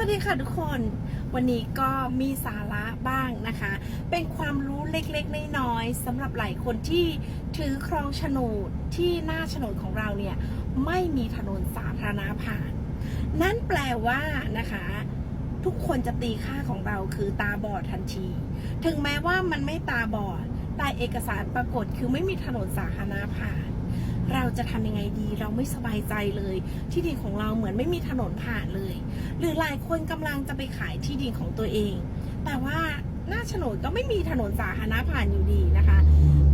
วัสดีค่ะทุกคนวันนี้ก็มีสาระบ้างนะคะ เป็นความรู้เล็กๆน้อยๆสำหรับหลายคนที่ถือครองโฉนดที่หน้าโฉนดของเราเนี่ยไม่มีถนนสาธารณะผ่าน นั่นแปลว่านะคะ ทุกคนจะตีค่าของเราคือตาบอดทันที ถึงแม้ว่ามันไม่ตาบอดแต่เอกสารปรากฏคือไม่มีถนนสาธารณะผ่านเราจะทำยังไงดี เราไม่สบายใจเลย ที่ดินของเราเหมือนไม่มีถนนผ่านเลย หรือหลายคนกำลังจะไปขายที่ดินของตัวเอง แต่ว่าหน้าโฉนดก็ไม่มีถนนสาธารณะผ่านอยู่ดีนะคะ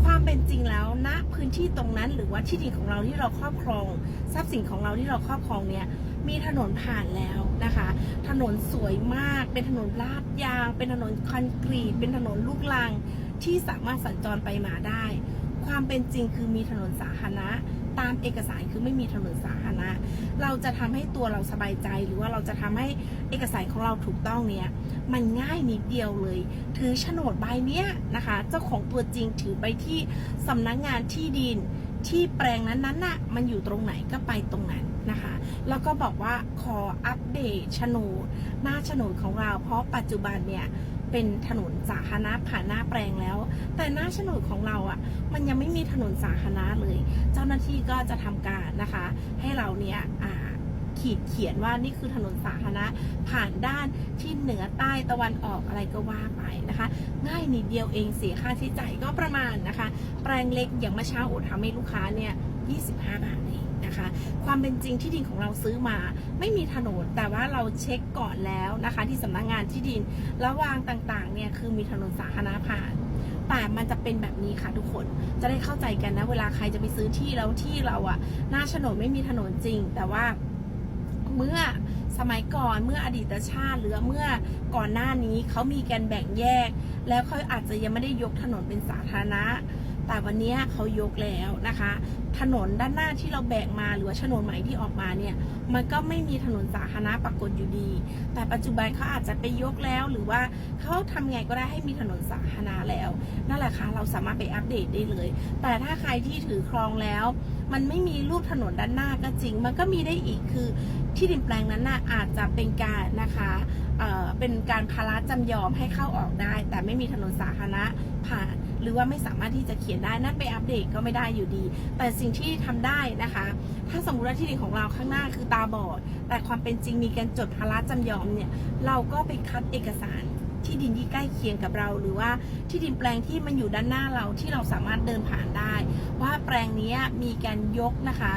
ความเป็นจริงแล้วณพื้นที่ตรงนั้นหรือว่าที่ดินของเราที่เราครอบครอง ทรัพย์สินของเราที่เราครอบครองเนี่ยมีถนนผ่านแล้วนะคะ ถนนสวยมาก เป็นถนนลาดยาง เป็นถนนคอนกรีต เป็นถนนลูกลังที่สามารถสัญจรไปมาได้ ความเป็นจริงคือมีถนนสาธารณะ ตามเอกสารคือไม่มีถนนสาธารณะเราจะทำให้ตัวเราสบายใจ หรือว่าเราจะทำให้เอกสารของเราถูกต้องเนี่ยมันง่ายนิดเดียวเลย ถือโฉนดใบเนี้ยนะคะ เจ้าของตัวจริงถือไปที่สำนักงานที่ดินที่แปลงนั้นๆน่ะมันอยู่ตรงไหนก็ไปตรงนั้นนะคะ แล้วก็บอกว่าขออัปเดตโฉนดหน้าโฉนดของเรา เพราะปัจจุบันเนี่ย เป็นถนนสาธารณะผ่านหน้าแปลงแล้ว แต่หน้าโฉนดของเราอะ มันยังไม่มีถนนสาธารณะเลย เจ้าหน้าที่ก็จะทำการนะคะ ให้เราเนี่ยอ่าขีดเขียนว่านี่คือถนนสาธารณะผ่านด้านที่เหนือใต้ตะวันออกอะไรก็ว่าไปนะคะ ง่ายนิดเดียวเองเสียค่าใช้จ่ายก็ประมาณนะคะ แปลงเล็กอย่างเมื่อเช้าโอดทำให้ลูกค้าเนี่ย25 บาทเองนะคะ ความเป็นจริงที่ดินของเราซื้อมา ไม่มีถนนแต่ว่าเราเช็คก่อนแล้วนะคะ ที่สำนักงานที่ดินระหวางต่างๆเนี่ยคือมีถนนสาธารณะผ่านแต่มันจะเป็นแบบนี้ค่ะทุกคน จะได้เข้าใจกันนะ เวลาใครจะไปซื้อที่แล้วที่เราอะหน้าโฉนดไม่มีถนนจริง แต่ว่าเมื่อสมัยก่อนเมื่ออดีตชาติหรือเมื่อก่อนหน้านี้เขามีการแบ่งแยก แล้วเขาอาจจะยังไม่ได้ยกถนนเป็นสาธารณะ แต่วันนี้เขายกแล้วนะคะ ถนนด้านหน้าที่เราแบ่งมาหรือว่าโฉนใหม่ที่ออกมาเนี่ย มันก็ไม่มีถนนสาธารณะปรากฏอยู่ดี แต่ปัจจุบันเขาอาจจะไปยกแล้วหรือว่าเขาทำไงก็ได้ให้มีถนนสาธารณะแล้ว นั่นแหละค่ะเราสามารถไปอัปเดตได้เลย แต่ถ้าใครที่ถือครองแล้ว มันไม่มีรูปถนนด้านหน้าก็จริง มันก็มีได้อีกคือที่ดินแปลงนั้นน่ะอาจจะเป็นการนะคะ เป็นการพาราจำยอมให้เข้าออกได้ แต่ไม่มีถนนสาธารณะผ่านหรือว่าไม่สามารถที่จะเขียนได้นั่นไปอัปเดตก็ไม่ได้อยู่ดี แต่สิ่งที่ทำได้นะคะ ถ้าสมมติว่าที่ดินของเราข้างหน้าคือตาบอด แต่ความเป็นจริงมีการจดพาราจำยอมเนี่ยเราก็ไปคัดเอกสารที่ดินที่ใกล้เคียงกับเรา หรือว่าที่ดินแปลงที่มันอยู่ด้านหน้าเราที่เราสามารถเดินผ่านได้ ว่าแปลงนี้มีการยกนะคะ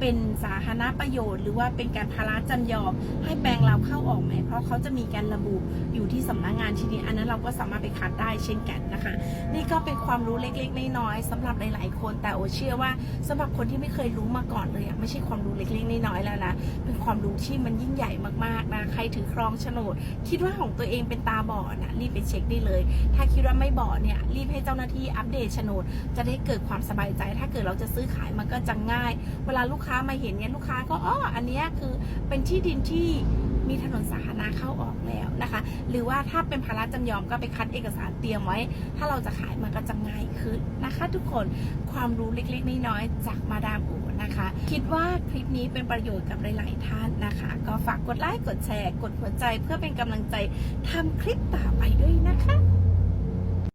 เป็นสาธารณประโยชน์ หรือว่าเป็นการพาราจำยอมให้แปลงเราเข้าออกไหม เพราะเขาจะมีการระบุอยู่ที่สำนักงานที่ดินอันนั้นเราก็สามารถไปคัดได้เช่นกันนะคะ นี่ก็เป็นความรู้เล็กๆน้อยๆสำหรับหลายๆคน แต่โอเชื่อว่าสำหรับคนที่ไม่เคยรู้มาก่อนเลยไม่ใช่ความรู้เล็กๆน้อยๆแล้วนะเป็นความรู้ที่มันยิ่งใหญ่มากๆนะใครถือครองโฉนด คิดว่าของตัวเองเป็นตาบอดนะรีบไปเช็คได้เลย ถ้าคิดว่าไม่บอดเนี่ยรีบให้เจ้าหน้าที่อัปเดตโฉนด จะได้เกิดความสบายใจ ถ้าเกิดเราจะซื้อขายมันก็จะง่าย เวลาลูกค้ามาเห็นเนี่ยลูกค้าก็อ๋ออันนี้คือเป็นที่ดินที่มีถนนสาธารณะเข้าออกแล้วนะคะ หรือว่าถ้าเป็นภาระจำยอมก็ไปคัดเอกสารเตรียมไว้ ถ้าเราจะขายมันก็จะง่ายขึ้นนะคะ ทุกคนความรู้เล็กๆน้อยๆจากมาดามอูนะคะ คิดว่าคลิปนี้เป็นประโยชน์กับหลายๆท่านนะคะ ก็ฝากกดไลค์กดแชร์ กดหัวใจเพื่อเป็นกำลังใจทำคลิปต่อไปด้วยนะคะ